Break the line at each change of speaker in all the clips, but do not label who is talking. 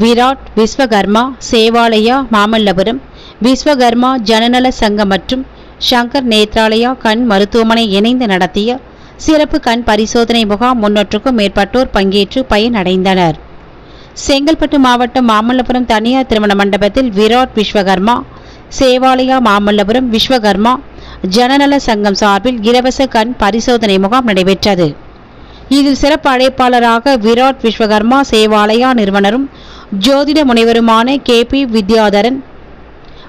விராட் விஸ்வகர்மா சேவாலயா மாமல்லபுரம் விஸ்வகர்மா ஜனநல சங்கம் மற்றும் சங்கர் நேத்ராலயா கண் மருத்துவமனை இணைந்து நடத்திய சிறப்பு கண் பரிசோதனை முகாம் முன்னூற்றுக்கும் மேற்பட்டோர் பங்கேற்று பயனடைந்தனர். செங்கல்பட்டு மாவட்டம் மாமல்லபுரம் தனியார் திருமண மண்டபத்தில் விராட் விஸ்வகர்மா சேவாலயா மாமல்லபுரம் விஸ்வகர்மா ஜனநல சங்கம் சார்பில் இலவச கண் பரிசோதனை முகாம் நடைபெற்றது. இதில் சிறப்பு அழைப்பாளராக விராட் விஸ்வகர்மா சேவாலயா நிறுவனரும் ஜோதிட முனைவருமான கே பி வித்யாதரன்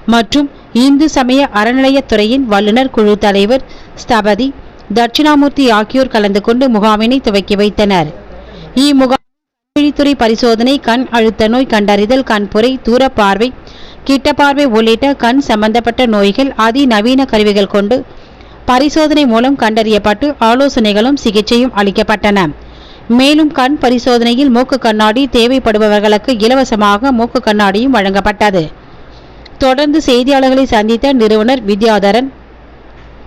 மற்றும் இந்து சமய அறநிலையத்துறையின் வல்லுநர் குழு தலைவர் ஸ்தபதி தட்சிணாமூர்த்தி ஆகியோர் கலந்து கொண்டு முகாமினை துவக்கி வைத்தனர். இம்முகாம் விழித்துறை பரிசோதனை கண் அழுத்த நோய் கண்டறிதல் கண்புரை தூரப்பார்வை கிட்டப்பார்வை உள்ளிட்ட கண் சம்பந்தப்பட்ட நோய்கள் அதிநவீன கருவிகள் கொண்டு பரிசோதனை மூலம் கண்டறியப்பட்டு ஆலோசனைகளும் சிகிச்சையும் அளிக்கப்பட்டன. மேலும் கண் பரிசோதனையில் மூக்கு கண்ணாடி தேவைப்படுபவர்களுக்கு இலவசமாக மூக்கு கண்ணாடியும் வழங்கப்பட்டது. தொடர்ந்து செய்தியாளர்களை சந்தித்த நிறுவனர் வித்யாதரன்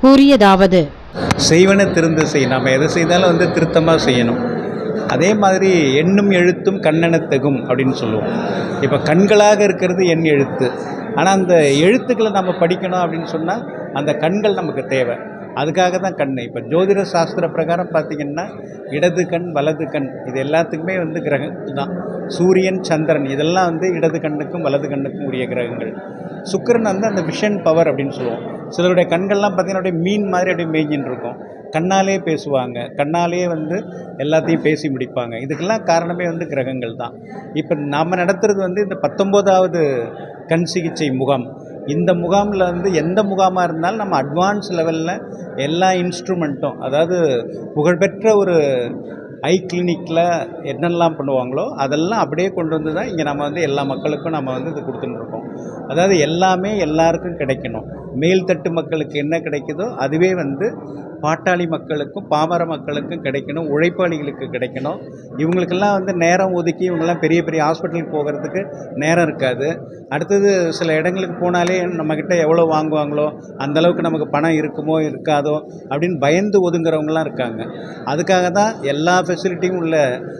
கூறியதாவது.
செய்வன திருந்து செய்ய நாம் எதை செய்தாலும் வந்து திருத்தமாக செய்யணும். அதே மாதிரி எண்ணும் எழுத்தும் கண்ணெனத்தகும் அப்படின்னு சொல்லுவோம். இப்போ கண்களாக இருக்கிறது எண் எழுத்து. ஆனால் அந்த எழுத்துக்களை நம்ம படிக்கணும் அப்படின்னு சொன்னால் அந்த கண்கள் நமக்கு தேவை. அதுக்காக தான் கண். இப்போ ஜோதிட சாஸ்திர பிரகாரம் பார்த்திங்கன்னா இடது கண் வலது கண் இது எல்லாத்துக்குமே வந்து கிரகங்கள் தான். சூரியன் சந்திரன் இதெல்லாம் வந்து இடது கண்ணுக்கும் வலது கண்ணுக்கும் உரிய கிரகங்கள். சுக்கிரன் வந்து அந்த விஷன் பவர் அப்படின்னு சொல்லுவோம். சிலருடைய கண்கள்லாம் பார்த்திங்கன்னா அப்படியே மீன் மாதிரி அப்படியே மேய்ஞ்சின்னு இருக்கும். கண்ணாலே பேசுவாங்க. கண்ணாலே வந்து எல்லாத்தையும் பேசி முடிப்பாங்க. இதுக்கெல்லாம் காரணமே வந்து கிரகங்கள் தான். இப்போ நாம் நடத்துகிறது வந்து இந்த பத்தொம்போதாவது கண் சிகிச்சை முகாம். இந்த முகாமில் வந்து எந்த முகாமாக இருந்தாலும் நம்ம அட்வான்ஸ் லெவலில் எல்லா இன்ஸ்ட்ருமெண்ட்டும் அதாவது புகழ்பெற்ற ஒரு ஐ கிளினிக்கில் என்னெல்லாம் பண்ணுவாங்களோ அதெல்லாம் அப்படியே கொண்டு வந்து தான் இங்கே நம்ம வந்து எல்லா மக்களுக்கும் நம்ம வந்து இது கொடுத்துட்டுருக்கோம் அதாவது எல்லாமே எல்லாருக்கும் கிடைக்கணும். மேல்தட்டு மக்களுக்கு என்ன கிடைக்குதோ அதுவே வந்து பாட்டாளி மக்களுக்கும் பாமர மக்களுக்கும் கிடைக்கணும். உழைப்பாளிகளுக்கு கிடைக்கணும். இவங்களுக்கெல்லாம் வந்து நேரம் ஒதுக்கி இவங்கெல்லாம் பெரிய பெரிய ஹாஸ்பிட்டலுக்கு போகிறதுக்கு நேரம் இருக்காது. அடுத்தது சில இடங்களுக்கு போனாலே நம்மக்கிட்ட எவ்வளோ வாங்குவாங்களோ அந்தளவுக்கு நமக்கு பணம் இருக்குமோ இருக்காதோ அப்படின்னு பயந்து ஒதுங்குறவங்களாம் இருக்காங்க. அதுக்காக தான் எல்லா ஃபெசிலிட்டியும் உள்ள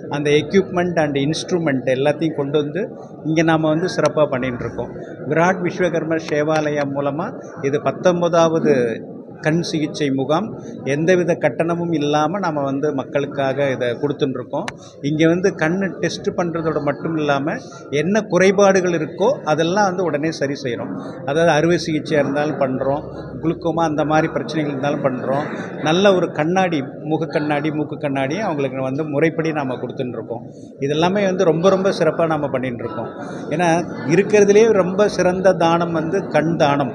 அந்த எக்யூப்மெண்ட் அண்ட் இன்ஸ்ட்ருமெண்ட் எல்லாத்தையும் கொண்டு வந்து இங்கே நாம் வந்து சிறப்பாக பண்ணிகிட்டு இருக்கோம். விராட் விஸ்வகர்மர் சேவாலயம் மூலமாக இது பத்தொன்பதாவது கண் சிகிச்சை முகாம் எந்தவித கட்டணமும் இல்லாமல் நம்ம வந்து மக்களுக்காக இதை கொடுத்துட்டுருக்கோம் இங்கே வந்து கண் டெஸ்ட் பண்ணுறதோட மட்டும் இல்லாமல் என்ன குறைபாடுகள் இருக்கோ அதெல்லாம் வந்து உடனே சரி செய்கிறோம் அதாவது அறுவை சிகிச்சையாக இருந்தாலும் பண்ணுறோம் குளுக்கோமா அந்த மாதிரி பிரச்சனைகள் இருந்தாலும் பண்ணுறோம் நல்ல ஒரு கண்ணாடி முக கண்ணாடி மூக்கு கண்ணாடி அவங்களுக்கு வந்து முறைப்படி நாம் கொடுத்துட்டுருக்கோம் இதெல்லாமே வந்து ரொம்ப ரொம்ப சிறப்பாக நம்ம பண்ணிட்டு இருக்கோம் ஏன்னா இருக்கிறதுலே ரொம்ப சிறந்த தானம் வந்து கண் தானம்.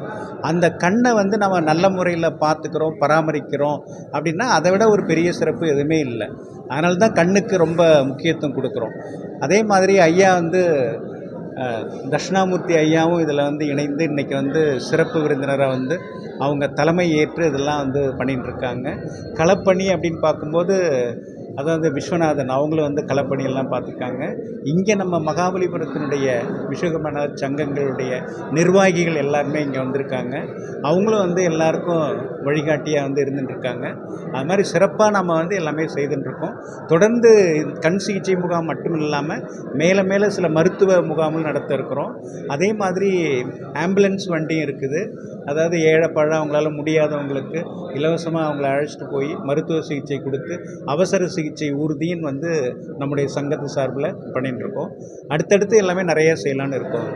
அந்த கண்ணை வந்து நம்ம நல்ல முறையில் பார்த்துக்கிறோம் பராமரிக்கிறோம் அப்படின்னா அதை விட ஒரு பெரிய சிறப்பு எதுவுமே இல்லை. அதனால தான் கண்ணுக்கு ரொம்ப முக்கியத்துவம் கொடுக்குறோம். அதே மாதிரி ஐயா வந்து தட்சிணாமூர்த்தி ஐயாவும் இதில் வந்து இணைந்து இன்றைக்கி வந்து சிறப்பு விருந்தினராக வந்து அவங்க தலைமை ஏற்று இதெல்லாம் வந்து பண்ணிகிட்டு இருக்காங்க. களப்பணி அப்படின்னு பார்க்கும்போது அதாவது விஸ்வநாதன் அவங்களும் வந்து களப்பணியெல்லாம் பார்த்துருக்காங்க. இங்கே நம்ம மகாபலிபுரத்தினுடைய விஸ்வகர்மநாத் சங்கங்களுடைய நிர்வாகிகள் எல்லாருமே இங்கே வந்திருக்காங்க. அவங்களும் வந்து எல்லாருக்கும் வழிகாட்டியாக வந்து இருந்துட்டுருக்காங்க. அது மாதிரி சிறப்பாக நம்ம வந்து எல்லாமே செய்துட்டுருக்கோம். தொடர்ந்து கண் சிகிச்சை முகாம் மட்டும் இல்லாமல் மேலே மேலே சில மருத்துவ முகாமும் நடத்த இருக்கிறோம் அதே மாதிரி ஆம்புலன்ஸ் வண்டியும் இருக்குது. அதாவது ஏழைப்பழ அவங்களால முடியாதவங்களுக்கு இலவசமாக அவங்கள அழைச்சிட்டு போய் மருத்துவ சிகிச்சை கொடுத்து அவசர சிகிச்சை உறுதின்னு வந்து நம்முடைய சங்கத்து சார்பில் பண்ணிட்டு இருக்கோம் அடுத்தடுத்து எல்லாமே நிறைய செய்யலான்னு இருக்கோம்.